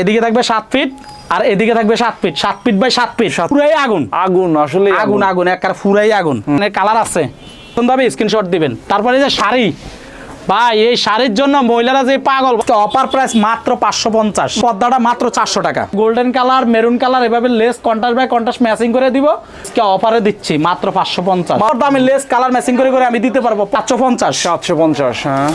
এদিকে থাকবে সাত ফিট আর এদিকে থাকবে সাত ফিট সাত ফিট বাই সাত ফিট পুরাই আগুন। আগুন আসলে আগুন আগুন। এক ফুরাই আগুন। মানে কালার আছে। সুন্দরভাবে স্ক্রিনশট দিবেন। তারপরে যে শাড়ি ভাই এই শাড়ির জন্য মহিলারা যে পাগল। অপার প্রাইস মাত্র পাঁচশো পঞ্চাশ। পর্দাটা মাত্র চারশো টাকা। গোল্ডেন কালার মেরুন কালার এভাবে lace contrast by contrast matching করে দিব। অফারে দিচ্ছি মাত্র পাঁচশো পঞ্চাশ। আমি লেস কালার ম্যাচিং করে করে আমি দিতে পারব পাঁচশো পঞ্চাশ। সাতশো পঞ্চাশ হ্যাঁ।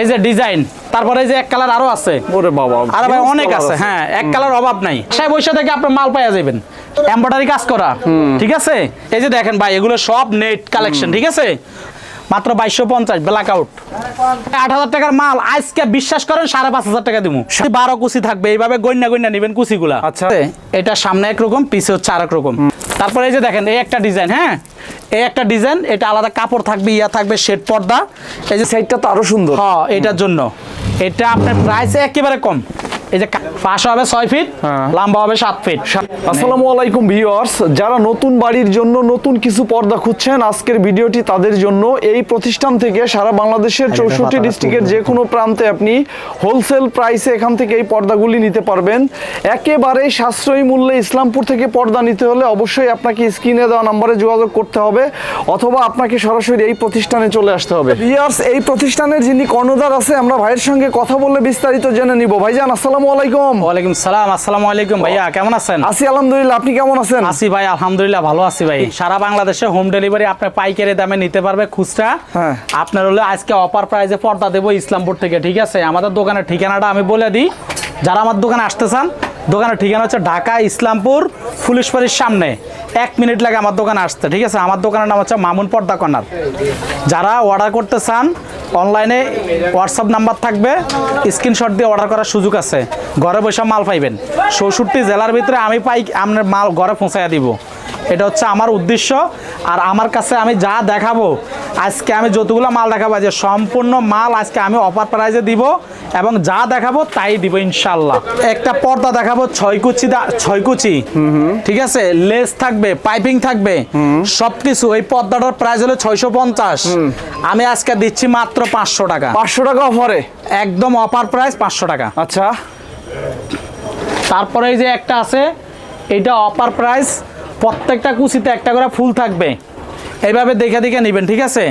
এই যে ডিজাইন তারপরে এই যে এক কালার আরও আছে। ওরে বাবা আরে ভাই অনেক আছে হ্যাঁ এক কালার অভাব নাই। সাহেব বৈশা থেকে আপনি মাল পাইয়া যাবেন? এমব্রয়ডারি কাজ করা। ঠিক আছে? এই যে দেখেন ভাই এগুলো সব নেট কালেকশন ঠিক আছে? মাত্র বাইশশো পঞ্চাশ ব্ল্যাক আউট আট হাজার টাকার মাল আজকে বিশ্বাস করেন সাড়ে পাঁচ হাজার টাকা দিব বারো কুচি থাকবে এইভাবে গন্যা গন্যা নিবেন কুচিগুলা। আচ্ছা। এটা সামনে একরকম পিছে হচ্ছে আরেক রকম। তারপরে এই যে দেখেন এই একটা ডিজাইন হ্যাঁ? এই একটা ডিজাইন এটা আলাদা কাপড় থাকবে ইয়া থাকবে শেড পর্দা। এই যে সাইডটা তো আরও সুন্দর। হ্যাঁ এটার জন্য। এটা আপনার প্রাইস একেবারে কম। এই যে ফাঁস হবে ছয় ফিট হ্যাঁ। লম্বা হবে সাত ফিট আসসালামু আলাইকুম ভিউয়ার্স যারা নতুন বাড়ির জন্য নতুন কিছু পর্দা খুঁজছেন আজকের ভিডিওটি তাদের জন্য এই প্রতিষ্ঠান থেকে সারা বাংলাদেশের চৌষট্টি ডিস্ট্রিক্টের যে কোনো প্রান্তে আপনি হোলসেল প্রাইসে এখান থেকে এই পর্দাগুলি নিতে পারবেন। একেবারেই সাশ্রয়ী মূল্যে ইসলামপুর থেকে পর্দা নিতে হলে অবশ্যই আপনাকে স্ক্রিনে দেওয়া নম্বরে যোগাযোগ করতে হবে অথবা আপনাকে সরাসরি এই প্রতিষ্ঠানে চলে আসতে হবে। ভিউয়ার্স এই প্রতিষ্ঠানের যিনি কর্ণধার আছে আমরা ভাইয়ের সঙ্গে কথা বলে বিস্তারিত জেনে নিব। ভাইজান আসসালামু আলাইকুম। ওয়ালাইকুম সালাম আসসালামু আলাইকুম ভাইয়া কেমন আছেন? আছি আলহামদুলিল্লাহ আপনি কেমন আছেন? আছি ভাই আলহামদুলিল্লাহ ভালো আছি ভাই। সারা বাংলাদেশে হোম ডেলিভারি আপনি পাইকারি দামে নিতে পারবে খুচরা। হ্যাঁ। আপনার হলে আজকে অফার প্রাইজে পর্দা দেবো ইসলামপুর থেকে ঠিক আছে? আমাদের দোকানের ঠিকানাটা আমি বলে দিই। যারা আমার দোকানে আসতে চান দোকানের ঠিকানা হচ্ছে ঢাকা ইসলামপুর পুলিশবাড়ির সামনে। এক মিনিট লাগে আমার দোকানে আসতে, ঠিক আছে? আমার দোকানের নাম হচ্ছে মামুন পর্দা কর্নার। যারা অর্ডার করতে চান অনলাইনে হোয়াটসঅ্যাপ নাম্বার থাকবে স্ক্রিনশট দিয়ে অর্ডার করার সুযোগ আছে। ঘরে বসে মাল পাইবেন। চৌষট্টি জেলার ভিতরে আমি পাই, আপনার মাল ঘরে পৌঁছাইয়া দিব। এটা হচ্ছে আমার উদ্দেশ্য। আর আমার কাছে আমি যা দেখাবো, আজকে আমি যতগুলো মাল দেখাবো, যে সম্পূর্ণ মাল আজকে আমি অফার প্রাইজে দিব। এবং যা দেখাবো তাই দিব ইনশাল্লাহ একটা পর্দা দেখাবো ছয় কুচি ছয় কুচি। ঠিক আছে? লেস থাকবে পাইপিং থাকবে। সবকিছু ওই পর্দাটার প্রাইস হলো ছয়শো পঞ্চাশ। আমি আজকে দিচ্ছি মাত্র পাঁচশো টাকা। পাঁচশো টাকা অফারে? একদম অফার প্রাইস পাঁচশো টাকা। আচ্ছা। তারপরে এই যে একটা আছে এটা অফার প্রাইস প্রত্যেকটা কুচিতে একটা করে ফুল থাকবে। এইভাবে দেখে দেখে নিবেন ঠিক আছে?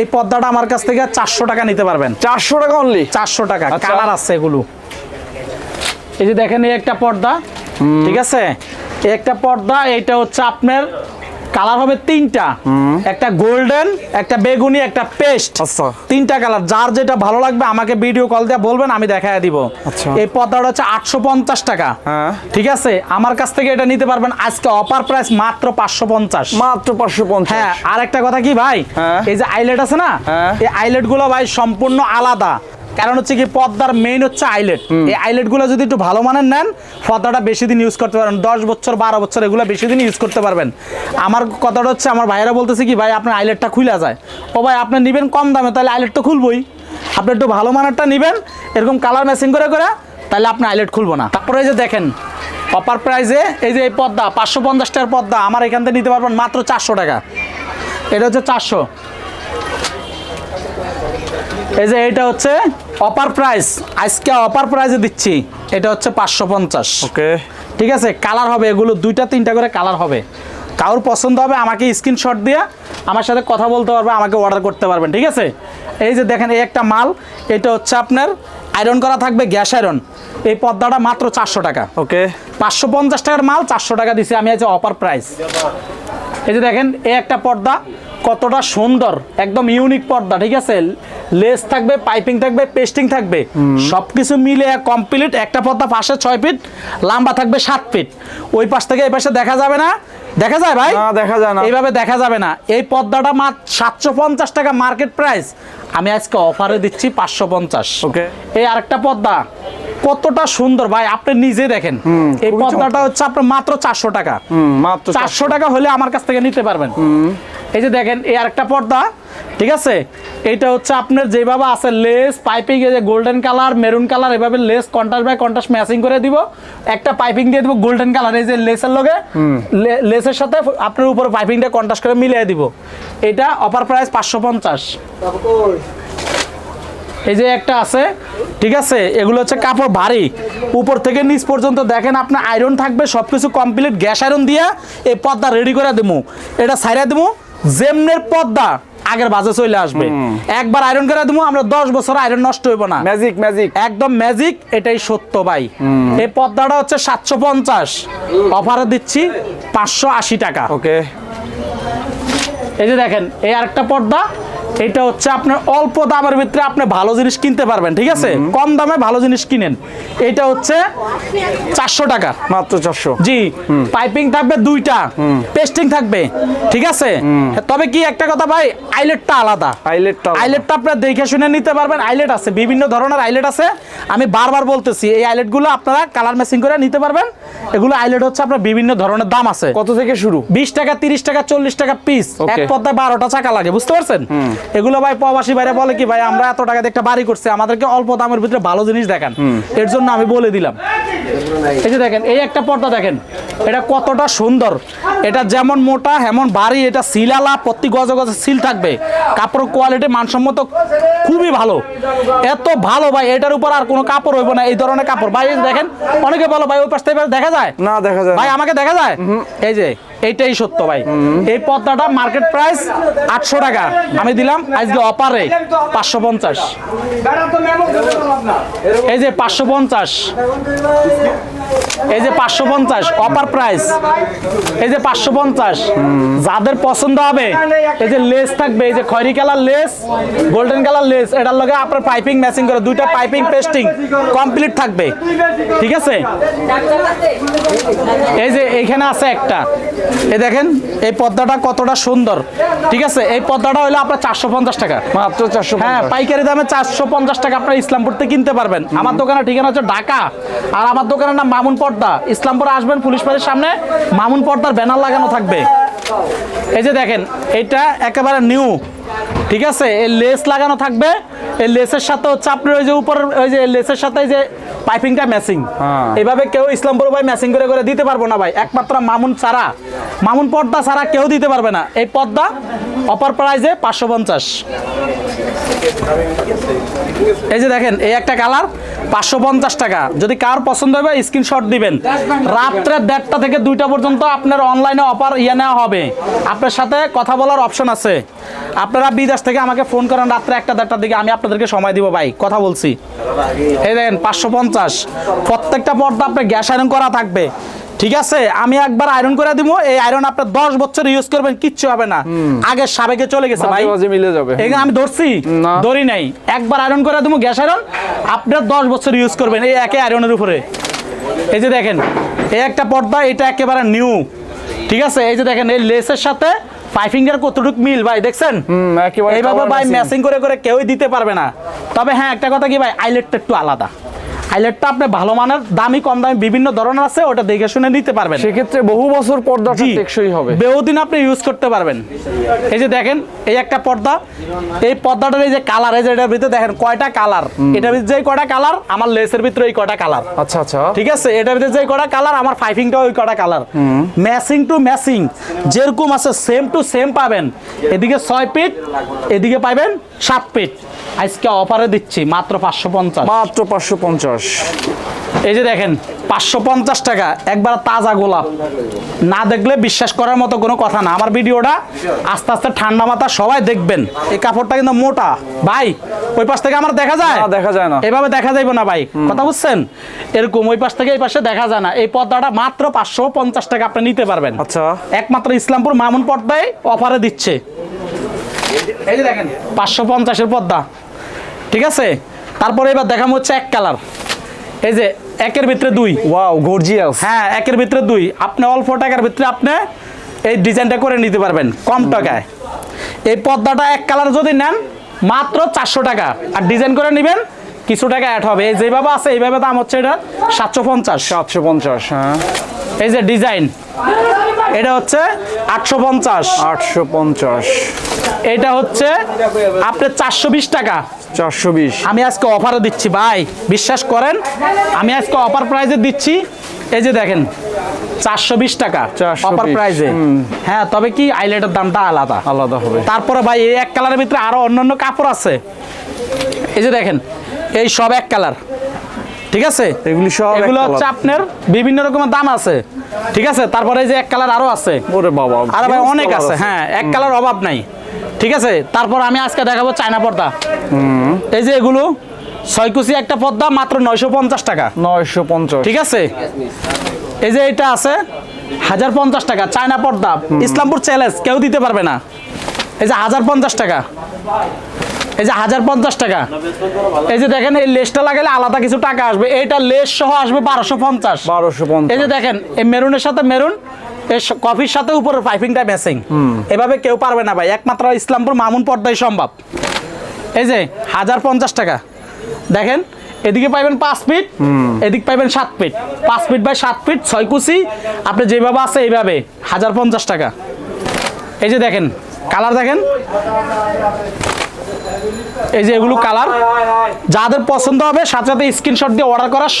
এই পর্দাটা আমার কাছ থেকে চারশো টাকা নিতে পারবেন। চারশো টাকা অনলি চারশো টাকা আচ্ছা। কালার আছে এগুলো। এই যে দেখেন এই একটা পর্দা ঠিক আছে? একটা পর্দা এইটা হচ্ছে আপনার কালার হবে তিনটা। একটা গোল্ডেন একটা বেগুনি একটা পেস্ট। আচ্ছা। তিনটা কালার। যার যেটা ভালো লাগবে আমাকে ভিডিও কল দিয়ে বলবেন আমি দেখায় দিব। আচ্ছা। এই পর্দাটা হচ্ছে আটশো পঞ্চাশ টাকা। হ্যাঁ। ঠিক আছে? আমার কাছ থেকে এটা নিতে পারবেন। আজকে অপার প্রাইস মাত্র পাঁচশো পঞ্চাশ। মাত্র পাঁচশো পঞ্চাশ। হ্যাঁ আর একটা কথা কি ভাই? হ্যাঁ। এই যে আইলেট আছে না? হ্যাঁ। এই আইলেটগুলো ভাই সম্পূর্ণ আলাদা। কারণ হচ্ছে কি পর্দার মেইন হচ্ছে আইলেট এই আইলেটগুলো যদি একটু ভালো মানের নেন পর্দাটা বেশি দিন ইউজ করতে পারবেন। দশ বছর বারো বছর এগুলো বেশি দিন ইউজ করতে পারবেন। আমার কথাটা হচ্ছে আমার ভাইয়েরা বলতেছে কি ভাই আপনার আইলেটটা খুলে যায়। ও ভাই আপনি নেবেন কম দামে তাহলে আইলেট তো খুলবই। আপনি একটু ভালো মানেরটা নেবেন এরকম কালার ম্যাচিং করে করে তাহলে আপনি আইলেট খুলবো না। তারপরে এই যে দেখেন অপার প্রাইজে এই যে এই পর্দা পাঁচশো পঞ্চাশ টাকার পর্দা আমার এখান থেকে নিতে পারবেন মাত্র চারশো টাকা। এটা হচ্ছে চারশো। এই যে এটা হচ্ছে অপার প্রাইস আজকে অপার প্রাইজে দিচ্ছি। এটা হচ্ছে পাঁচশো পঞ্চাশ। ওকে ঠিক আছে? কালার হবে এগুলো দুইটা তিনটা করে কালার হবে। কারোর পছন্দ হবে আমাকে স্ক্রিনশট দিয়ে আমার সাথে কথা বলতে পারবে আমাকে অর্ডার করতে পারবেন ঠিক আছে? এই যে দেখেন এই একটা মাল এটা হচ্ছে আপনার আয়রন করা থাকবে গ্যাস আয়রন এই পর্দাটা মাত্র চারশো টাকা। ওকে পাঁচশো পঞ্চাশ টাকার মাল চারশো টাকা দিছি আমি আছে অফার প্রাইস এই যে দেখেন এই একটা পর্দা কতটা সুন্দর একদম ইউনিক পর্দা ঠিক আছে? লেস থাকবে পাইপিং থাকবে পেস্টিং থাকবে। সবকিছু মিলে কমপ্লিট একটা পর্দা পাশে ছয় ফিট লম্বা থাকবে সাত ফিট ওই পাশ থেকে এই পাশে দেখা যাবে না? দেখা যায় ভাই? না দেখা যায় না। এইভাবে দেখা যাবে না। এই পর্দাটা মাত্র সাতশো পঞ্চাশ টাকা মার্কেট প্রাইস আমি আজকে অফারে দিচ্ছি পাঁচশো পঞ্চাশ. এই আরেকটা পর্দা কতটা সুন্দর ভাই আপনি নিজে দেখেন। এই পর্দাটা হচ্ছে আপনার মাত্র চারশো টাকা। মাত্র চারশো। টাকা হলে আমার কাছ থেকে নিতে পারবেন। এই যে দেখেন এই আরেকটা পর্দা ঠিক আছে? এইটা হচ্ছে আপনার যেভাবে আছে লেস পাইপিং এই যে গোল্ডেন কালার মেরুন কালার এভাবে lace contrast by contrast matching করে দিব। একটা পাইপিং দিয়ে দিব গোল্ডেন কালার এই যে লেসের লগে। লেসের সাথে আপনার উপরে পাইপিংটা কন্ট্রাস্ট করে মিলিয়ে দিব। এটা অফার প্রাইস পাঁচশো পঞ্চাশ। এই যে একটা আছে ঠিক আছে? এগুলো হচ্ছে কাপড় ভারী। উপর থেকে নিচ পর্যন্ত দেখেন আপনার আয়রন থাকবে সব কিছু কমপ্লিট গ্যাস আয়রন দিয়ে এই পর্দা রেডি করে দেবো এটা সাইরা দেবো জেমনের পদ্মা আগের বাজে চলে আসবে। একবার আয়রন করে দেবো আমরা দশ বছর আয়রন নষ্ট হইব না। ম্যাজিক ম্যাজিক একদম ম্যাজিক এটাই সত্য ভাই। এই পদ্মাটা হচ্ছে সাতশো পঞ্চাশ। অফারে দিচ্ছি পাঁচশো আশি টাকা। ওকে এই যে দেখেন এই আরেকটা পর্দা এটা হচ্ছে আপনার অল্প দামের ভিতরে আপনি ভালো জিনিস কিনতে পারবেন ঠিক আছে? কম দামে ভালো জিনিস কিনেন। এটা হচ্ছে চারশো টাকা মাত্র চারশো। জি পাইপিং থাকবে দুইটা পেস্টিং থাকবে ঠিক আছে? তবে কি একটা কথা ভাই আইলেটটা আলাদা। পাইলেটটা আইলেটটা আপনারা দেখে শুনে নিতে পারবেন আইলেট আছে বিভিন্ন ধরনের আইলেট আছে। আমি বারবার বলতেছি এই আইলেটগুলো আপনারা কালার ম্যাচিং করে নিতে পারবেন। এগুলো আইলেট হচ্ছে আপনার বিভিন্ন ধরনের দাম আছে। কত থেকে শুরু? বিশ টাকা তিরিশ টাকা চল্লিশ টাকা পিস. এক পদ্মায় বারোটা চাকা লাগে বুঝতে পারছেন? এগুলো ভাই প্রবাসী বাইরে বলে কি ভাই আমরা এত টাকা একটা বাড়ি করছি আমাদেরকে অল্প দামের ভিতরে ভালো জিনিস দেখান। এর জন্য আমি বলে দিলাম। এই যে দেখেন এই একটা পর্দা দেখেন এটা কতটা সুন্দর। এটা যেমন মোটা হেমন ভারী এটা সিলালা প্রতি গজে গজে সিল থাকবে। কাপড়ের কোয়ালিটি মানসম্মত খুবই ভালো। এত ভালো ভাই এটার উপর আর কোনো কাপড় হইব না এই ধরনের কাপড়। ভাই দেখেন অনেকে বলো ভাই ওই পাশ থেকে দেখা যায়? না দেখা যায় ভাই আমাকে দেখা যায়? এই যে এইটাই সত্য ভাই। এই পদ্মাটা মার্কেট প্রাইস আটশো টাকা। আমি দিলাম, আজকে অপারে পাঁচশো পঞ্চাশ। এই যে পাঁচশো পঞ্চাশ। এই যে পাঁচশো পঞ্চাশ অপার প্রাইস এই যে পাঁচশো পঞ্চাশ। যাদের পছন্দ হবে, এই যে লেস থাকবে, এই যে খয়রি colour lace golden colour lace এটার লগে আপনার পাইপিং ম্যাচিং করে, দুইটা পাইপিং পেস্টিং কমপ্লিট থাকবে। ঠিক আছে? এই যে এইখানে আছে একটা। এই দেখেন এই পদ্মাটা কতটা সুন্দর। ঠিক আছে? এই পদ্মাটা হলো আপনার চারশো পঞ্চাশ টাকা। মাত্র চারশো হ্যাঁ পাইকারি দামে চারশো পঞ্চাশ টাকা আপনার ইসলামপুর থেকে কিনতে পারবেন। আমার দোকানের ঠিকানা হচ্ছে ঢাকা। আর আমার দোকানের নাম মামুন পর্দা। ইসলামপুর আসবেন পুলিশ বাড়ির সামনে মামুন পর্দার ব্যানার লাগানো থাকবে। এই যে দেখেন এটা একেবারে নিউ ঠিক আছে এই লেস লাগানো থাকবে। এই লেসের সাথে হচ্ছে আপনার ওই যে উপর ওই যে লেসের সাথে যে পাইপিংটা ম্যাচিং হ্যাঁ। এভাবে কেউ ইসলামপুর ভাই ম্যাচিং করে করে দিতে পারব না ভাই। একমাত্র মামুন ছাড়া। মামুন পর্দা ছাড়া কেউ দিতে পারবে না। এই পর্দা অপার প্রাইজে পাঁচশো পঞ্চাশ। এই যে দেখেন এই একটা কালার পাঁচশো পঞ্চাশ টাকা। যদি কার পছন্দ হবে স্ক্রিনশট দিবেন। রাত্রে দেড়টা থেকে দুইটা পর্যন্ত আপনার অনলাইনে অপার ইয়ে নেওয়া হবে। আপনার সাথে কথা বলার অপশন আছে। আপনারা বিদেশ থেকে আমাকে ফোন করেন রাত্রে একটা দেড়টার দিকে আমি আপনাদেরকে সময় দিব ভাই কথা বলছি। এই দেখেন পাঁচশো পঞ্চাশ। প্রত্যেকটা পর্দা আপনার গ্যাস আয়রন করা থাকবে। ঠিক আছে? আমি একবার আয়রন করে দিব এই আয়রন আপনার দশ বছর ইউজ করবেন কিচ্ছু হবে না। আগে সাবেকে চলে গেছে ভাই। মাঝে মিলে যাবে। এখানে আমি ধরছি। ধরি নাই। একবার আয়রন করে দেবো গ্যাস আয়রন আপনার দশ বছর ইউজ করবেন এই একে আয়রনের উপরে। এই যে দেখেন এই একটা পর্দা এটা একেবারে নিউ ঠিক আছে? এই যে দেখেন এই লেসের সাথে পাইপিংয়ের কতটুকু মিল ভাই দেখছেন? এইভাবে ভাই মেশিং ম্যাচিং করে করে কেউই দিতে পারবে না। তবে হ্যাঁ একটা কথা কি ভাই আইলেটটা একটু আলাদা। আইলেটটা আপনি ভালো মানের দামি কম দামি বিভিন্ন ধরনের আছে ওটা দেখে শুনে নিতে পারবেন। সেক্ষেত্রে বহু বছর পর্দাটা জি। টেকসই হবে। বহুদিন আপনি ইউজ করতে পারবেন। এই যে দেখেন এই একটা পর্দা এই পর্দাটার এই যে কালার এই যে এটার ভিতরে দেখেন কয়টা কালার এটার ভিতরে যে কয়টা কালার আমার লেসের ভিতরে এই কয়টা কালার আচ্ছা আচ্ছা। ঠিক আছে? এটার ভিতরে যে কয়টা কালার আমার ফাইভিংটাও ওই কয়টা কালার ম্যাচিং টু ম্যাচিং যেরকম আছে সেম টু সেম পাবেন। এদিকে ছয় পিট এদিকে পাবেন সাত পিট আজকে অফারে দিচ্ছি মাত্র পাঁচশো পঞ্চাশ। মাত্র পাঁচশো পঞ্চাশ। এই যে দেখেন পাঁচশো পঞ্চাশ টাকা একবার তাজা গোলাপ। না দেখলে বিশ্বাস করার মতো কোনো কথা না। আমার ভিডিওটা আস্তে আস্তে ঠান্ডা মাথা সবাই দেখবেন। এই কাপড়টা কিন্তু মোটা। ভাই ওই পাশ থেকে আমার দেখা যায়? দেখা যায় না। এভাবে দেখা যাইব না ভাই। কথা বুঝছেন? এরকম ওই পাশ থেকে এই পাশে দেখা যায় না। এই পর্দাটা মাত্র পাঁচশো পঞ্চাশ টাকা আপনি নিতে পারবেন। আচ্ছা। একমাত্র ইসলামপুর মামুন পর্দায় অফারে দিচ্ছে। এই যে দেখেন পাঁচশো পঞ্চাশের পর্দা। ঠিক আছে? তারপরে এবার দেখাম হচ্ছে এক কালার। এই যে একের ভিতরে দুই। ওয়াও গর্জিয়াস হ্যাঁ একের ভিতরে দুই। আপনি অল্প টাকার ভিতরে আপনি এই ডিজাইনটা করে নিতে পারবেন কম টাকায়। এই পর্দাটা এক কালার যদি নেন মাত্র চারশো টাকা। আর ডিজাইন করে নেবেন কিছু টাকা অ্যাড হবে। এই যেভাবে আছে এইভাবে দাম হচ্ছে এটা সাতশো পঞ্চাশ। সাতশো পঞ্চাশ হ্যাঁ। এই যে ডিজাইন এটা হচ্ছে আটশো পঞ্চাশ। আটশো পঞ্চাশ। এটা হচ্ছে আপনার চারশো বিশ টাকা। চারশো বিশ। আমি আজকে অফারও দিচ্ছি ভাই বিশ্বাস করেন আমি আজকে অফার প্রাইজে দিচ্ছি এই যে দেখেন চারশো বিশ টাকা 420 অফার প্রাইজে হ্যাঁ তবে কি আইলেটের দামটা আলাদা। আলাদা হবে। তারপরে ভাই এই এক কালারের ভিতরে আরও অন্যান্য কাপড় আছে। এই যে দেখেন এই সব এক কালার ঠিক আছে? এগুলি সব এগুলো হচ্ছে আপনার বিভিন্ন রকমের দাম আছে। ঠিক আছে? তারপরে এই যে এক কালার আরও আছে। ওরে বাবা আরে ভাই অনেক আছে হ্যাঁ এক কালার অভাব নাই। ঠিক আছে? তারপর আমি আজকে দেখাবো চায়না পর্দা। এই যে এগুলো ছয় কুচি একটা পর্দা মাত্র নয়শো পঞ্চাশ টাকা। নয়শো পঞ্চাশ। ঠিক আছে? এই যে এটা আছে হাজার পঞ্চাশ টাকা চায়না পর্দা। ইসলামপুর চ্যালেঞ্জ কেউ দিতে পারবে না। এই যে হাজার পঞ্চাশ টাকা। এই যে হাজার পঞ্চাশ টাকা। এই যে দেখেন এই লেসটা লাগালে আলাদা কিছু টাকা আসবে। এইটা লেস সহ আসবে বারোশো পঞ্চাশ। বারোশো পঞ্চাশ। এই যে দেখেন এই মেরুনের সাথে মেরুন কফির সাথে উপরের পাইপিংটা ম্যাচিং এভাবে কেউ পারবে না ভাই। একমাত্র ইসলামপুর মামুন পর্দায় সম্ভব। এই যে হাজার পঞ্চাশ টাকা। দেখেন এদিকে পাইবেন পাঁচ ফিট এদিক পাইবেন সাত ফিট পাঁচ ফিট বাই সাত ফিট ছয় কুচি। আপনি যেভাবে আছে এইভাবে। হাজার পঞ্চাশ টাকা। এই যে দেখেন কালার দেখেন। এই যে এগুলো কালার যাদের পছন্দ হবে সাথে সাথে স্ক্রিনশট দিয়ে অর্ডার করার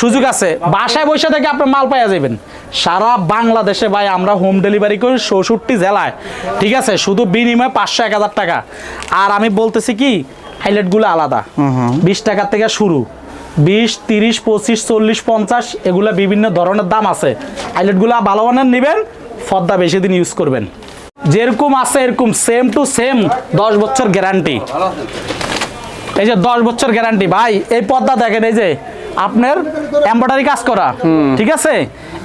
সুযোগ আছে। বাসায় বসে থেকে আপনি মাল পাইয়া যাবেন। সারা বাংলাদেশে ভাই আমরা হোম ডেলিভারি করি চৌষট্টি জেলায়। ঠিক আছে? শুধু বিনিময়ে পাঁচশো এক হাজার টাকা। আর আমি বলতেছি কি হাইলাইটগুলো আলাদা। বিশ টাকার থেকে শুরু। বিশ তিরিশ পঁচিশ চল্লিশ পঞ্চাশ এগুলো বিভিন্ন ধরনের দাম আছে। হাইলাইটগুলো ভালো মানের নেবেন ফর্দা বেশি দিন ইউজ করবেন। যেরকম আছে এরকম সেম টু সেম দশ বছর গ্যারান্টি এই যে দশ বছর গ্যারান্টি ভাই এই পর্দা দেখেন এই যে আপনার এমব্রয়ডারি কাজ করা ঠিক আছে?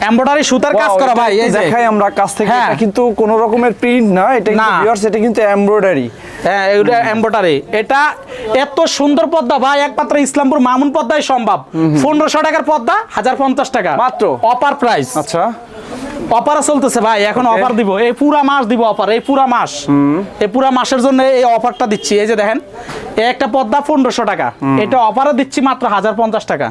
এমব্রয়ডারি সুতার কাজ করা ভাই এই দেখাই আমরা কাছ থেকে। হ্যাঁ। এটা কিন্তু কোনো রকমের প্রিন্ট না এটা কিন্তু viewers, এটা কিন্তু এমব্রয়ডারি হ্যাঁ এটা এমব্রয়ডারি এটা এত সুন্দর পর্দা ভাই একমাত্র ইসলামপুর মামুন পর্দায় সম্ভব। পনেরোশো টাকার পর্দা হাজার পঞ্চাশ টাকা। মাত্র? অপার প্রাইস আচ্ছা। অফারে চলতেছে ভাই এখন অফার দিব। এই পুরা মাস দিব অফার এই পুরা মাস। এই পুরা মাসের জন্য এই অফারটা দিচ্ছি। এই যে দেখেন এই একটা পদ্মা পনেরোশো টাকা। এটা অফারে দিচ্ছি মাত্র হাজার পঞ্চাশ টাকা।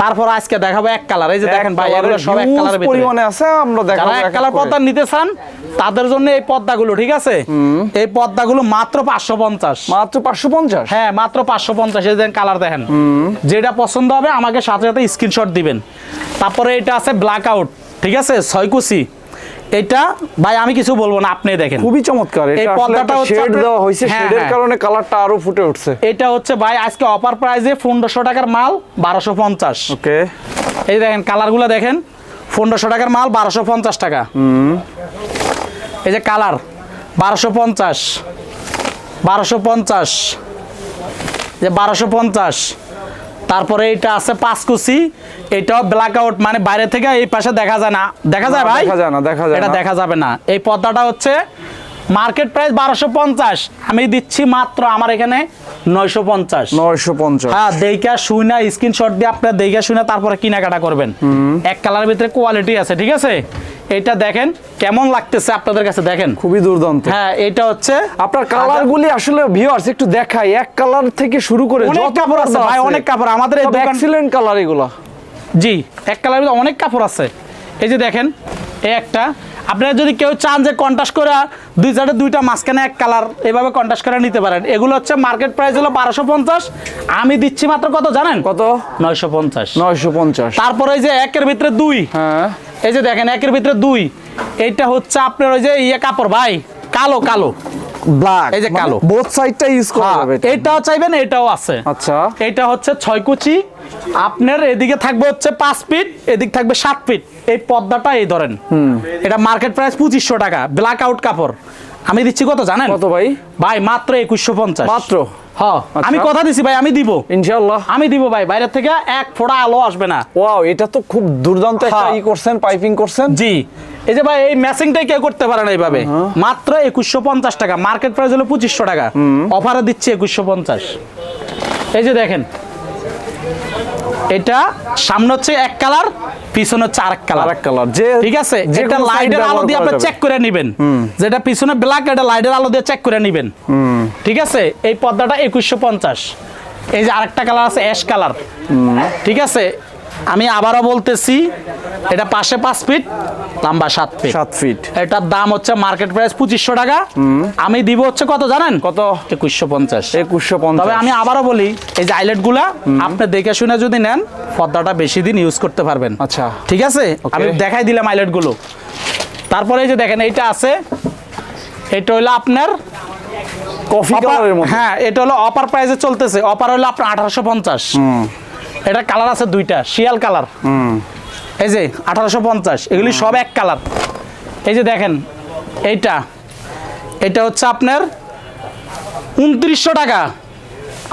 তারপর আজকে দেখাবো এক কালার এই যে দেখেন ভাই এগুলো সব এক ভিতরে। পরিমাণে আছে আমরা দেখাবো এক কালার। পর্দা নিতে চান তাদের জন্য এই পর্দাগুলো ঠিক আছে? এই পর্দাগুলো মাত্র পাঁচশো পঞ্চাশ। মাত্র পাঁচশো পঞ্চাশ? হ্যাঁ মাত্র পাঁচশো পঞ্চাশ। এই দেখেন কালার দেখেন। যেটা পছন্দ হবে আমাকে সাথে সাথে স্ক্রিনশট দিবেন। তারপরে এটা আছে ব্ল্যাক আউট ঠিক আছে? ছয়কুচি এটা ভাই আমি কিছু বলব না আপনি দেখেন। খুবই চমৎকার। এই এটা পর্দাটা হচ্ছে শেড দেওয়া হয়েছে। হ্যাঁ, শেডের হ্যাঁ। কারণে কালারটা আরও ফুটে উঠছে। এটা হচ্ছে ভাই আজকে অফার প্রাইজে পনেরোশো টাকার মাল বারোশো পঞ্চাশ। ওকে। এই দেখেন কালারগুলো দেখেন। পনেরোশো টাকার মাল বারোশো পঞ্চাশ টাকা। এই যে কালার বারোশো পঞ্চাশ। বারোশো পঞ্চাশ। যে বারোশো পঞ্চাশ। তারপরে এটা আছে পাঁচকুচি এটাও ব্ল্যাক আউট মানে বাইরে থেকে এই পাশে দেখা যায় না। দেখা যায় ভাই? দেখা যায় না, দেখা যায় এটা দেখা যাবে না। এই পর্দাটা হচ্ছে মার্কেট প্রাইস বারোশো পঞ্চাশ। আমি দিচ্ছি মাত্র আমার এখানে নয়শো পঞ্চাশ। নয়শো পঞ্চাশ। হ্যাঁ দেখা শুই না স্ক্রিনশট দিয়ে আপনার দেখা শুনে তারপরে কেনাকাটা করবেন। এক কালার ভিতরে কোয়ালিটি আছে ঠিক আছে? এটা দেখেন কেমন লাগতেছে আপনাদের কাছে দেখেন? খুবই দুর্দান্ত। হ্যাঁ এটা হচ্ছে আপনার কালার গুলি আসলে ভিউয়ার্স একটু দেখাই। এক কালার থেকে শুরু করে অনেক যত কাপড় আছে ভাই অনেক কাপড়। আমাদের এই দোকান এক্সিলেন্ট কালার এগুলো। জি এক কালারের অনেক কাপড় আছে। এই যে দেখেন এই একটা। আপনারা যদি কেউ চান যে কন্ট্রাস্ট করে দুই চারটে দুইটা মাঝখানে এক কালার এভাবে কন্ট্রাস্ট করে নিতে পারেন। এগুলো হচ্ছে মার্কেট প্রাইস হলো বারোশো পঞ্চাশ। আমি দিচ্ছি মাত্র কত জানেন? কত? নয়শো পঞ্চাশ। নয়শো পঞ্চাশ। তারপরে যে একের ভিতরে দুই। হ্যাঁ। এই যে দেখেন একের ভিতরে দুই। এইটা হচ্ছে আপনার ওই যে ইয়ে কাপড় ভাই। কালো কালো। ব্ল্যাক এই যে কালো। বোথ সাইডটা ইউজ করা হ্যাঁ, যাবে এটা। চাইবেন এটাও আছে। আচ্ছা। এটা হচ্ছে ছয় কুচি। আপনার এদিকে থাকবে হচ্ছে পাঁচ ফিট এদিক থাকবে সাত ফিট। এই পর্দাটা এই ধরেন। এটা মার্কেট প্রাইস পঁচিশশো টাকা ব্ল্যাক আউট কাপড়। আমি দিচ্ছি কত জানেন? কত ভাই? ভাই মাত্র একুশশো পঞ্চাশ। মাত্র? আমি আচ্ছা। কথা দিছি ভাই আমি দিব। ইনশাআল্লাহ। আমি দিব ভাই বাইরের থেকে এক ফোঁটা আলো আসবে না। ওয়াও এটা তো খুব দুর্দান্ত একটা হ্যাঁ। ই করছেন পাইপিং করছেন। জি। এই যে ভাই এই ম্যাচিংটাই কেউ করতে পারে না এইভাবে। মাত্র একুশশো পঞ্চাশ টাকা মার্কেট প্রাইস হলো পঁচিশশো টাকা। অফারে দিচ্ছে একুশশো পঞ্চাশ। এই যে দেখেন এটা সামনে হচ্ছে এক কালার পিছনে হচ্ছে আরেক কালার। আরেক কালার। যে ঠিক আছে? যেটা এটা লাইটের আলো দিয়ে আপনি চেক করে নেবেন। যেটা পিছনে ব্ল্যাক এটা লাইটের আলো দিয়ে চেক করে নেবেন। ঠিক আছে? এই পর্দাটা একুশশো পঞ্চাশ। এই যে আরেকটা কালার আছে অ্যাশ কালার ঠিক আছে? আমি আবারও বলতেছি এটা পাশে পাঁচ ফিট লম্বা সাত ফিট। সাত ফিট। এটার দাম হচ্ছে মার্কেট প্রাইস পঁচিশশো টাকা। আমি দিব হচ্ছে কত জানেন? কত? একুশশো পঞ্চাশ। একুশশো পঞ্চাশ। তবে আমি আবারও বলি এই যে আইলেটগুলা আপনি দেখে শুনে যদি নেন পর্দাটা বেশি দিন ইউজ করতে পারবেন। আচ্ছা। ঠিক আছে? আমি দেখাই দিলাম আইলেটগুলো তারপরে এই যে দেখেন এইটা আছে। এটা হলো আপনার কফি হ্যাঁ এটা হলো অপার প্রাইসে চলতেছে। অপার হলো আপনার আঠারোশো পঞ্চাশ। এটা কালার আছে দুইটা শিয়াল কালার। এই যে আঠারোশো পঞ্চাশ এগুলি সব এক কালার। এই যে দেখেন এইটা এটা হচ্ছে আপনার উনত্রিশশো টাকা।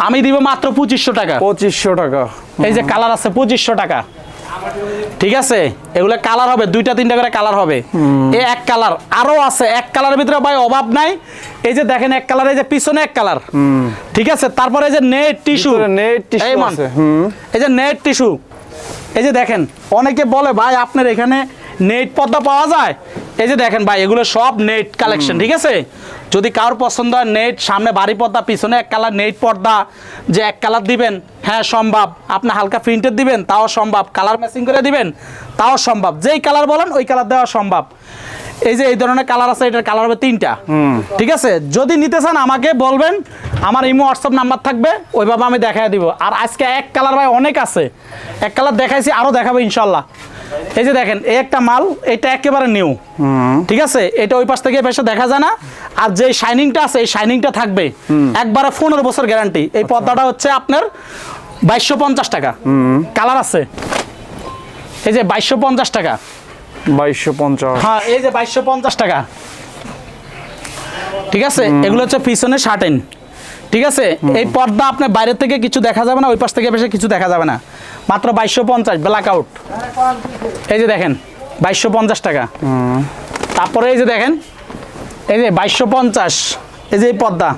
আমি দিব মাত্র পঁচিশশো টাকা। পঁচিশশো টাকা। এই যে কালার আছে পঁচিশশো টাকা। ঠিক আছে? এগুলো কালার হবে দুইটা তিনটা করে কালার হবে। এ এক কালার আরও আছে এক কালারের ভিতরে ভাই অভাব নাই। এই যে দেখেন এক কালার এই যে পিছনে এক কালার ঠিক আছে? তারপরে এই যে নেট টিস্যু নেট টিস্যু এই যে নেট টিস্যু এই যে দেখেন অনেকে বলে ভাই আপনার এখানে নেট পর্দা পাওয়া যায়। এই যে দেখেন ভাই এগুলো সব নেট কালেকশন ঠিক আছে? যদি কারোর পছন্দ হয় নেট সামনে বাড়ি পর্দা পিছনে এক কালার নেট পর্দা যে এক কালার দিবেন হ্যাঁ সম্ভব। আপনি হালকা প্রিন্টের দিবেন তাও সম্ভব। কালার ম্যাচিং করে দিবেন তাও সম্ভব। যেই কালার বলেন ওই কালার দেওয়া সম্ভব। এই যে এই ধরনের কালার আছে এটার কালার হবে তিনটা। ঠিক আছে? যদি নিতে চান আমাকে বলবেন আমার ইমো হোয়াটসঅ্যাপ নাম্বার থাকবে ওইভাবে আমি দেখাই দিব। আর আজকে এক কালার ভাই অনেক আছে। এক কালার দেখাইছি আরও দেখাবো ইনশাল্লাহ। এই যে দেখেন এই একটা মাল এটা একেবারে নিউ ঠিক আছে? এটা ওই পাশ থেকে বেশি দেখা যায় না। আর যে শাইনিংটা আছে এই শাইনিংটা থাকবে। একবারে পনেরো বছর গ্যারান্টি এই পর্দাটা হচ্ছে আপনার বাইশশো পঞ্চাশ টাকা। কালার আছে। এই যে বাইশশো পঞ্চাশ টাকা। বাইশশো পঞ্চাশ। হ্যাঁ এই যে বাইশশো পঞ্চাশ টাকা। ঠিক আছে? এগুলো হচ্ছে পিছনে শার্টেন ঠিক আছে? এই পর্দা আপনার বাইরে থেকে কিছু দেখা যাবে না ওই পাশ থেকে বেশি কিছু দেখা যাবে না। মাত্র বাইশশো পঞ্চাশ ব্ল্যাক আউট এই যে দেখেন বাইশশো পঞ্চাশ টাকা। তারপরে এই যে দেখেন এই যে বাইশশো পঞ্চাশ এই যে এই পর্দা।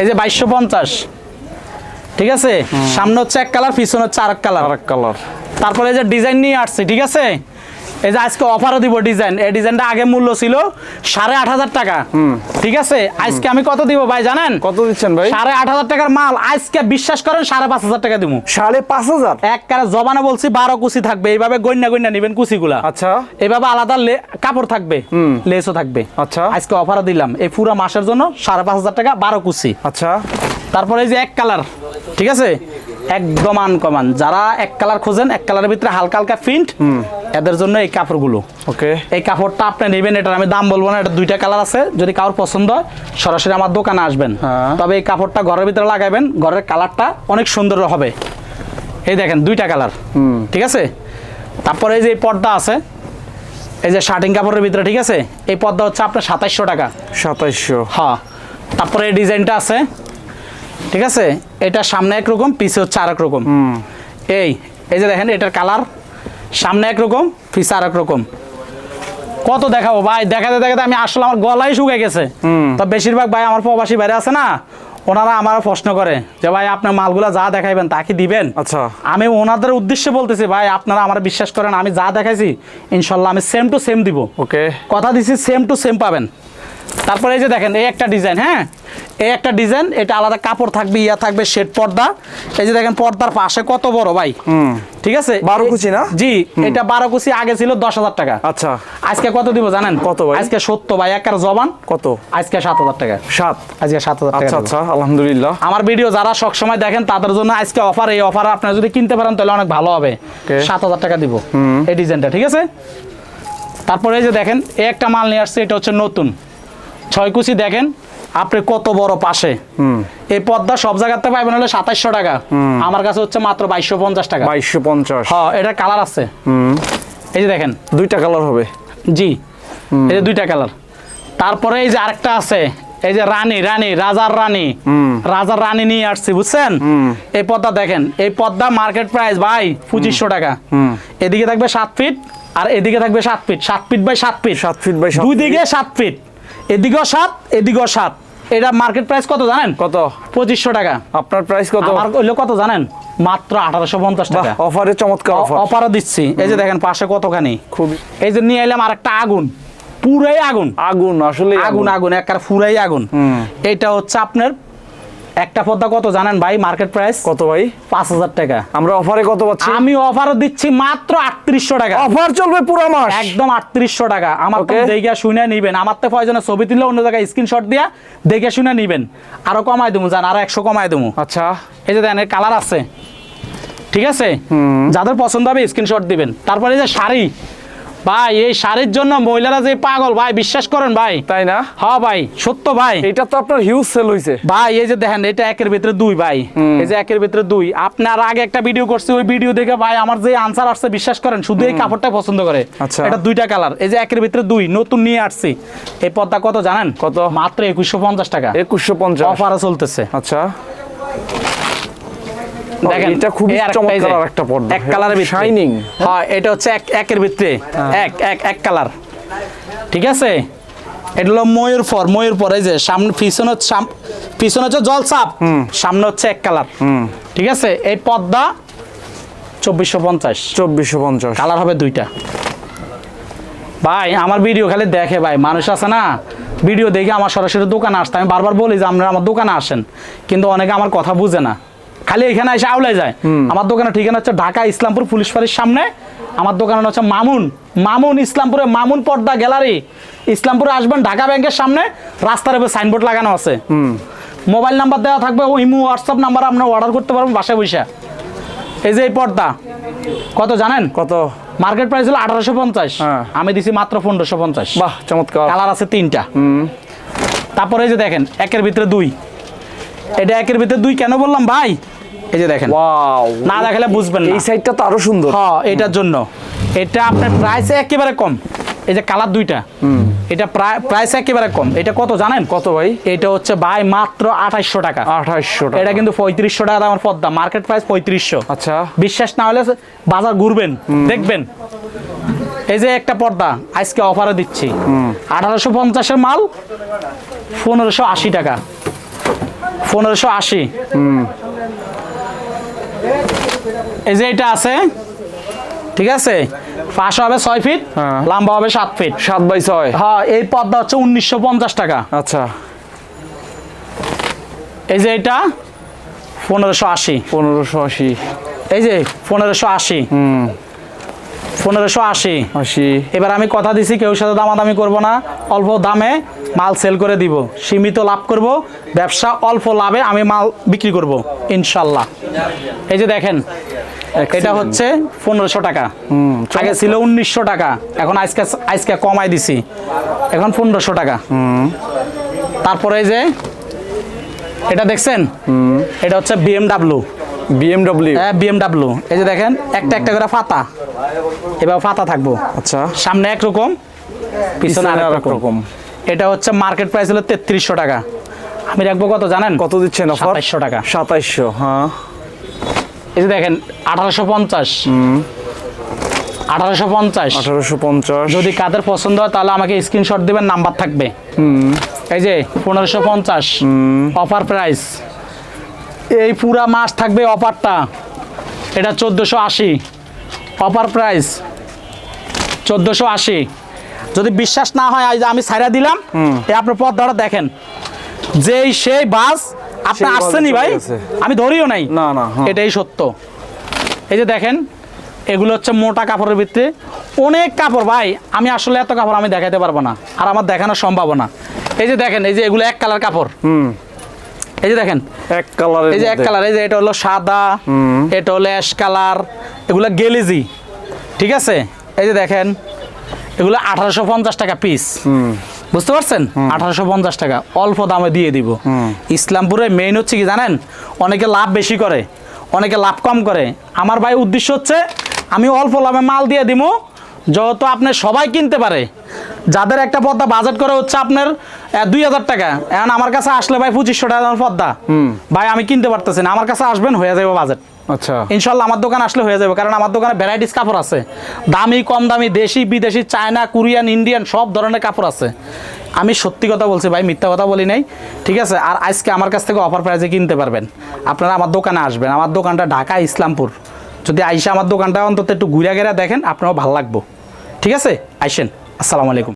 এই যে বাইশশো পঞ্চাশ। ঠিক আছে? সামনে হচ্ছে এক কালার পিছনে হচ্ছে আর এক কালার। আর এক কালার। তারপরে এই যে ডিজাইন নিয়ে আসছে ঠিক আছে? এই যে আজকে অফারও দিব ডিজাইন এই ডিজাইনটা আগে মূল্য ছিল সাড়ে আট হাজার টাকা। ঠিক আছে? আজকে আমি কত দিব ভাই জানেন? কত দিচ্ছেন ভাই? সাড়ে আট হাজার টাকার মাল। আজকে বিশ্বাস করেন সাড়ে পাঁচ হাজার টাকা দিব সাড়ে পাঁচ হাজার? এক কারে জবানে বলছি বারো কুচি থাকবে। এইভাবে গন্যা গন্যা নিবেন কুচিগুলা। আচ্ছা। এইভাবে আলাদা কাপড় থাকবে লেসও থাকবে। আচ্ছা। আজকে অফারও দিলাম। এই পুরো মাসের জন্য সাড়ে পাঁচ হাজার টাকা বারো কুচি। আচ্ছা। তারপরে এই যে এক কালার। ঠিক আছে? একদম আনকমান। যারা এক কালার খোঁজেন এক কালারের ভিতরে হালকা হালকা প্রিন্ট এদের জন্য এই কাপড়গুলো। ওকে। এই কাপড়টা আপনি নেবেন এটার আমি দাম বলব না এটা দুইটা কালার আছে। যদি কারোর পছন্দ হয় সরাসরি আমার দোকানে আসবেন। হ্যাঁ। তবে এই কাপড়টা ঘরের ভিতরে লাগাবেন ঘরের কালারটা অনেক সুন্দর হবে। এই দেখেন দুইটা কালার। ঠিক আছে? তারপরে এই যে পর্দা আছে এই যে শার্টিং কাপড়ের ভিতরে ঠিক আছে? এই পর্দা হচ্ছে আপনার সাতাইশশো টাকা। সাতাইশশো। হ্যাঁ। তারপরে এই ডিজাইনটা আছে ঠিক আছে? এটা সামনে একরকম পিছে হচ্ছে আরেক রকম। এই এই যে দেখেন এটার কালার সামনে একরকম পিছে আরেক রকম। কত দেখাবো ভাই? দেখাতে দেখাতে আমি আসলে আমার গলাই শুকে গেছে। তো বেশিরভাগ ভাই আমার প্রবাসী বাইরে আছে না ওনারা আমার প্রশ্ন করে যে ভাই আপনার মালগুলা যা দেখাইবেন তা কি দিবেন? আচ্ছা। আমি ওনাদের উদ্দেশ্যে বলতেছি ভাই আপনারা আমার বিশ্বাস করেন আমি যা দেখাইছি ইনশাল্লাহ আমি সেম টু সেম দিব। ওকে কথা দিছি সেম টু সেম পাবেন। তারপরে এই যে দেখেন এই একটা ডিজাইন হ্যাঁ? এই একটা ডিজাইন এটা আলাদা কাপড় থাকবে ইয়া থাকবে শেড পর্দা। এই যে দেখেন পর্দার পাশে কত বড় ভাই? ঠিক আছে? বারো কুচি না? জি এটা বারো কুচি আগে ছিল দশ হাজার টাকা। আচ্ছা। আজকে কত দিব জানেন? কত ভাই? আজকে সত্য ভাই একার জবান। কত? আজকে সাত হাজার টাকা। সাত? আজকে সাত হাজার টাকা আচ্ছা আচ্ছা আলহামদুলিল্লাহ। আমার ভিডিও যারা সব সময় দেখেন তাদের জন্য আজকে অফার এই অফার আপনারা যদি কিনতে পারেন তাহলে অনেক ভালো হবে। সাত হাজার টাকা দিব। এই ডিজাইনটা ঠিক আছে? তারপরে এই যে দেখেন এই একটা মাল নিয়ে আসছে এটা হচ্ছে নতুন। ছয় কুচি দেখেন আপনি কত বড় পাশে। এই পদ্মা সব জায়গাতে পাইবেন হলে সাতাইশশো টাকা। আমার কাছে হচ্ছে মাত্র বাইশশো পঞ্চাশ টাকা। বাইশশো পঞ্চাশ। হ্যাঁ এটার কালার আছে। এই যে দেখেন। দুইটা কালার হবে। জি। এই যে দুইটা কালার। তারপরে এই যে আরেকটা আছে। এই যে রানী রানী রাজার রানী। রাজার রানী নিয়ে আসছি বুঝছেন? এই পদ্মা দেখেন এই পদ্মা মার্কেট প্রাইস ভাই পঁচিশশো টাকা। এদিকে থাকবে সাত ফিট আর এদিকে থাকবে সাত ফিট সাত ফিট বাই সাত ফিট সাত ফিট বাই দুই দিকে সাত ফিট এদিকেও সাত এদিকেও সাত। এটা মার্কেট প্রাইস কত জানেন? কত? পঁচিশশো টাকা। আপনার প্রাইস কত? আমার হইল কত জানেন? মাত্র আঠারোশো পঞ্চাশ টাকা। অফারে চমৎকার অফার অফারও দিচ্ছি। এই যে দেখেন পাশে কতখানি? খুবই এই যে নিয়ে এলাম আর একটা আগুন। পুরাই আগুন। আগুন আসলে আগুন আগুন। একবার ফুরাই আগুন। এটা হচ্ছে আপনার একটা পদ্মা কত জানেন ভাই মার্কেট প্রাইস কত ভাই? পাঁচ হাজার টাকা। আমরা অফারে কত পাচ্ছি? আমি অফারও দিচ্ছি মাত্র আটত্রিশশো টাকা। অফার চলবে পুরো মাস। একদম আটত্রিশশো টাকা। আমার. দেখে শুনে নিবেন। আমার তো প্রয়োজনে ছবি তুলে অন্য জায়গায় স্ক্রিনশট দিয়া দেখে শুনে নিবেন। আরও কমাই দেবো জান আরও একশো কমাই দেবো আচ্ছা। এই যে দেন এর কালার আছে। ঠিক আছে? যাদের পছন্দ হবে স্ক্রিনশট দিবেন। তারপরে যে শাড়ি। ভাই এই শাড়ির জন্য মহিলারা যে পাগল ভাই বিশ্বাস করেন ভাই। তাই না? হ্যাঁ ভাই সত্য ভাই। এটা তো আপনার হিউজ সেল হয়েছে ভাই এই যে দেখেন এটা একের ভিতরে দুই ভাই। এই যে একের ভিতরে দুই। আপনার আগে একটা ভিডিও করছি ওই ভিডিও দেখে ভাই আমার যে আনসার আসছে বিশ্বাস করেন শুধু এই কাপড়টা পছন্দ করে। আচ্ছা। এটা দুইটা কালার এই যে একের ভিতরে দুই নতুন নিয়ে আসছি। এই পদ্মা কত জানেন? কত? মাত্র একুশশো পঞ্চাশ টাকা। একুশশো পঞ্চাশ। অফারে চলতেছে। আচ্ছা। দেখেন এটা খুবই এই আরেকটা, এই যে, চমৎকার একটা পর্দা। এক কালারের ভিতরে শাইনিং হ্যাঁ এটা হচ্ছে এক একের ভিতরে এক এক এক কালার। ঠিক আছে? এটা হলো ময়ূর ফর ময়ূর পর এই যে সামনে পিছনে পিছনে হচ্ছে জল চাপ সামনে হচ্ছে এক কালার। ঠিক আছে? এই পদ্মা চব্বিশশো পঞ্চাশ। চব্বিশশো পঞ্চাশ। কালার হবে দুইটা। ভাই আমার ভিডিও খালি দেখে ভাই মানুষ আছে না? ভিডিও দেখে আমার সরাসরি দোকানে আসতে আমি বারবার বলি যে আপনারা আমার দোকানে আসেন কিন্তু অনেকে আমার কথা বুঝে না। খালি এখানে এসে আউলাই যায়। আমার দোকানের ঠিকানা হচ্ছে ঢাকা ইসলামপুর পুলিশ ফাঁড়ির সামনে। আমার দোকানের হচ্ছে মামুন। মামুন ইসলামপুরে মামুন পর্দা গ্যালারি। ইসলামপুরে আসবেন ঢাকা ব্যাংকের সামনে রাস্তার উপরে সাইনবোর্ড লাগানো আছে। মোবাইল নাম্বার দেওয়া থাকবে ও ইমো হোয়াটসঅ্যাপ নাম্বার আপনার অর্ডার করতে পারবেন বাসায় বসে। এই যে এই পর্দা কত জানেন? কত? মার্কেট প্রাইস হলো আঠারোশো পঞ্চাশ। হ্যাঁ। আমি দিছি মাত্র পনেরোশো পঞ্চাশ। বাহ চমৎকার। কালার আছে তিনটা। তারপরে এই যে দেখেন একের ভিতরে দুই। এটা একের ভিতরে দুই কেন বললাম ভাই? এই যে দেখেন। ওয়াও না দেখালে বুঝবেন এই সাইডটা তো আরও সুন্দর। হ্যাঁ এটার জন্য। এটা আপনার প্রাইস একেবারে কম। এই যে কালার দুইটা। এটা প্রাইস একেবারে কম। এটা কত জানেন? কত ভাই? এটা হচ্ছে ভাই মাত্র আঠাইশশো টাকা। এটা কিন্তু পঁয়ত্রিশশো টাকা দামের পদ্মা। মার্কেট প্রাইস পঁয়ত্রিশশো। আচ্ছা। বিশ্বাস না হলে বাজার ঘুরবেন। দেখবেন। এই যে একটা পর্দা আজকে অফারে দিচ্ছি। আঠারোশো পঞ্চাশের মাল পনেরোশো আশি টাকা। পনেরোশো আশি। এই যে এটা আছে ঠিক আছে? পাশ হবে ছয় ফিট হ্যাঁ। লম্বা হবে সাত ফিট। সাত বাই ছয়? হ্যাঁ এই পদ্মা হচ্ছে উনিশশো পঞ্চাশ টাকা। আচ্ছা। এই যে এটা পনেরোশো আশি। পনেরোশো আশি। এই যে পনেরোশো আশি। পনেরোশো আশি। আশি। এবার আমি কথা দিছি কেউ সাথে দামাদামি করব না। অল্প দামে মাল সেল করে দিব। সীমিত লাভ করব। ব্যবসা অল্প লাভে আমি মাল বিক্রি করব ইনশাল্লাহ। এই যে দেখেন এটা হচ্ছে পনেরোশো টাকা। আগে ছিল উনিশশো টাকা এখন আজকে আজকে কমাই দিছি। এখন পনেরোশো টাকা। তারপরে এই যে এটা দেখছেন? এটা হচ্ছে বিএমডাব্লিউ বিএমডব্লিউ হ্যাঁ বিএমডাব্লিউ এই যে দেখেন একটা একটা করে ফাতা। এবার ফাতা থাকব। আচ্ছা। সামনে একরকম পিছনে আরেক রকম। এটা হচ্ছে মার্কেট প্রাইস হলো তেত্রিশশো টাকা। আমি রাখব কত জানেন? কত দিচ্ছেন সাতাইশশো টাকা। সাতাইশশো হ্যাঁ। এই যে দেখেন আঠারোশো পঞ্চাশ। আঠারোশো পঞ্চাশ। আঠারোশো পঞ্চাশ। যদি কাদের পছন্দ হয় তাহলে আমাকে স্ক্রিনশট দিবেন নাম্বার থাকবে। এই যে পনেরোশো পঞ্চাশ। অফার প্রাইস এই পুরা মাস থাকবে অফারটা। এটা চোদ্দোশো আশি। অফার প্রাইস চোদ্দোশো আশি। যদি বিশ্বাস না হয় আজ আমি সাইরা দিলাম এই আপনার পদ্মাটা দেখেন। যেই সেই বাস আপনি সেই আসছেনই ভাই। আমি ধরিও নাই। না, না, হ্যাঁ। এটাই সত্য। এই যে দেখেন এগুলো হচ্ছে মোটা কাপড়ের ভিতরে। অনেক কাপড় ভাই আমি আসলে এত কাপড় আমি দেখাতে পারব না। আর আমার দেখানো সম্ভাবনা এই যে দেখেন এই যে এগুলো এক কালার কাপড়। হুম। এই যে দেখেন এক কালারের এই যে এক কালার এই যে এটা হলো সাদা এটা হলো অ্যাশ কালার এগুলো গেলেজি ঠিক আছে? এই যে দেখেন এগুলো আঠারোশো পঞ্চাশ টাকা পিস বুঝতে পারছেন? আঠারোশো পঞ্চাশ টাকা অল্প দামে দিয়ে দিব। ইসলামপুরে মেইন হচ্ছে কি জানেন? অনেকে লাভ বেশি করে অনেকে লাভ কম করে। আমার ভাই উদ্দেশ্য হচ্ছে আমি অল্প লাভে মাল দিয়ে দিব যেহেতু আপনি সবাই কিনতে পারে যাদের একটা পদ্মা বাজেট করে হচ্ছে আপনার দুই হাজার টাকা। এখন আমার কাছে আসলে ভাই পঁচিশশো টাকা পদ্মা। ভাই আমি কিনতে পারতেছি না। আমার কাছে আসবেন হয়ে যাবে বাজেট আচ্ছা। ইনশাল্লাহ আমার দোকান আসলে হয়ে যাবে কারণ আমার দোকানে ভ্যারাইটিস কাপড় আছে। দামি কম দামি দেশি বিদেশি চায়না কোরিয়ান ইন্ডিয়ান সব ধরনের কাপড় আছে। আমি সত্যি কথা বলছি ভাই মিথ্যা কথা বলি নাই ঠিক আছে? আর আজকে আমার কাছ থেকে অফার প্রাইসে কিনতে পারবেন। আপনারা আমার দোকানে আসবেন। আমার দোকানটা ঢাকা ইসলামপুর। যদি আইসা আমার দোকানটা অন্তত একটু ঘুরে গেরা দেখেন, আপনারও ভালো লাগবো। ঠিক আছে? আইসেন। আসসালামু আলাইকুম।